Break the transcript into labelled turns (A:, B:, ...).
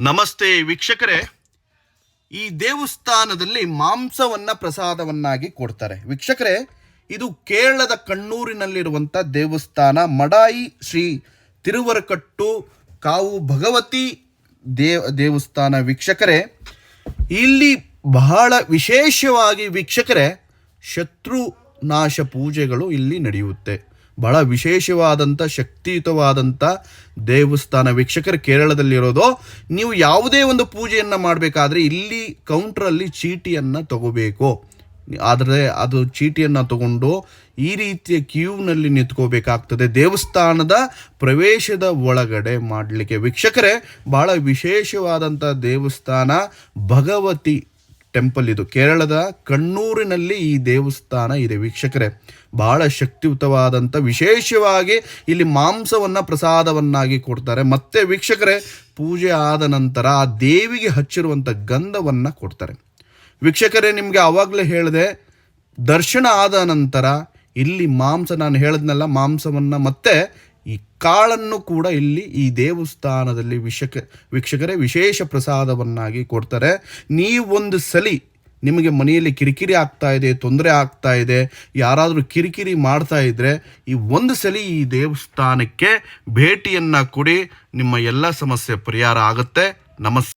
A: ನಮಸ್ತೆ ವೀಕ್ಷಕರೇ. ಈ ದೇವಸ್ಥಾನದಲ್ಲಿ ಮಾಂಸವನ್ನು ಪ್ರಸಾದವನ್ನಾಗಿ ಕೊಡ್ತಾರೆ. ವೀಕ್ಷಕರೇ, ಇದು ಕೇರಳದ ಕಣ್ಣೂರಿನಲ್ಲಿರುವಂಥ ದೇವಸ್ಥಾನ. ಮಡಾಯಿ ಶ್ರೀ ತಿರುವರಕಟ್ಟು ಕಾವು ಭಗವತಿ ದೇವ ದೇವಸ್ಥಾನ ವೀಕ್ಷಕರೇ. ಇಲ್ಲಿ ಬಹಳ ವಿಶೇಷವಾಗಿ ವೀಕ್ಷಕರೇ ಶತ್ರು ನಾಶ ಪೂಜೆಗಳು ಇಲ್ಲಿ ನಡೆಯುತ್ತೆ. ಬಹಳ ವಿಶೇಷವಾದಂಥ ಶಕ್ತಿಯುತವಾದಂಥ ದೇವಸ್ಥಾನ ವೀಕ್ಷಕರು ಕೇರಳದಲ್ಲಿರೋದು. ನೀವು ಯಾವುದೇ ಒಂದು ಪೂಜೆಯನ್ನು ಮಾಡಬೇಕಾದ್ರೆ ಇಲ್ಲಿ ಕೌಂಟ್ರಲ್ಲಿ ಚೀಟಿಯನ್ನು ತಗೋಬೇಕು. ಆದರೆ ಅದು ಚೀಟಿಯನ್ನು ತಗೊಂಡು ಈ ರೀತಿಯ ಕ್ಯೂನಲ್ಲಿ ನಿಂತ್ಕೋಬೇಕಾಗ್ತದೆ. ದೇವಸ್ಥಾನದ ಪ್ರವೇಶದ ಒಳಗಡೆ ಮಾಡಲಿಕ್ಕೆ. ವೀಕ್ಷಕರೇ, ಬಹಳ ವಿಶೇಷವಾದಂಥ ದೇವಸ್ಥಾನ ಭಗವತಿ ಟೆಂಪಲ್ ಇದು. ಕೇರಳದ ಕಣ್ಣೂರಿನಲ್ಲಿ ಈ ದೇವಸ್ಥಾನ ಇದೆ. ವೀಕ್ಷಕರೇ, ಬಹಳ ಶಕ್ತಿಯುತವಾದಂಥ ವಿಶೇಷವಾಗಿ ಇಲ್ಲಿ ಮಾಂಸವನ್ನು ಪ್ರಸಾದವನ್ನಾಗಿ ಕೊಡ್ತಾರೆ. ಮತ್ತೆ ವೀಕ್ಷಕರೇ, ಪೂಜೆ ಆದ ನಂತರ ಆ ದೇವಿಗೆ ಹಚ್ಚಿರುವಂಥ ಗಂಧವನ್ನು ಕೊಡ್ತಾರೆ. ವೀಕ್ಷಕರೇ, ನಿಮಗೆ ಆವಾಗಲೇ ಹೇಳಿದೆ, ದರ್ಶನ ಆದ ನಂತರ ಇಲ್ಲಿ ಮಾಂಸ, ನಾನು ಹೇಳಿದ್ನಲ್ಲ ಮಾಂಸವನ್ನು, ಮತ್ತೆ ಈ ಕಾಳನ್ನು ಕೂಡ ಇಲ್ಲಿ ಈ ದೇವಸ್ಥಾನದಲ್ಲಿ ವಿಷಕ, ವೀಕ್ಷಕರೇ ವಿಶೇಷ ಪ್ರಸಾದವನ್ನಾಗಿ ಕೊಡ್ತಾರೆ. ನೀವೊಂದು ಸಲಿ ನಿಮಗೆ ಮನೆಯಲ್ಲಿ ಕಿರಿಕಿರಿ ಆಗ್ತಾ ಇದೆ, ತೊಂದರೆ ಆಗ್ತಾ ಇದೆ, ಯಾರಾದರೂ ಕಿರಿಕಿರಿ ಮಾಡ್ತಾ ಇದ್ದರೆ ಈ ಒಂದು ಸಲ ಈ ದೇವಸ್ಥಾನಕ್ಕೆ ಭೇಟಿಯನ್ನು ಕೊಡಿ. ನಿಮ್ಮ ಎಲ್ಲ ಸಮಸ್ಯೆ ಪರಿಹಾರ ಆಗುತ್ತೆ. ನಮಸ್ತೆ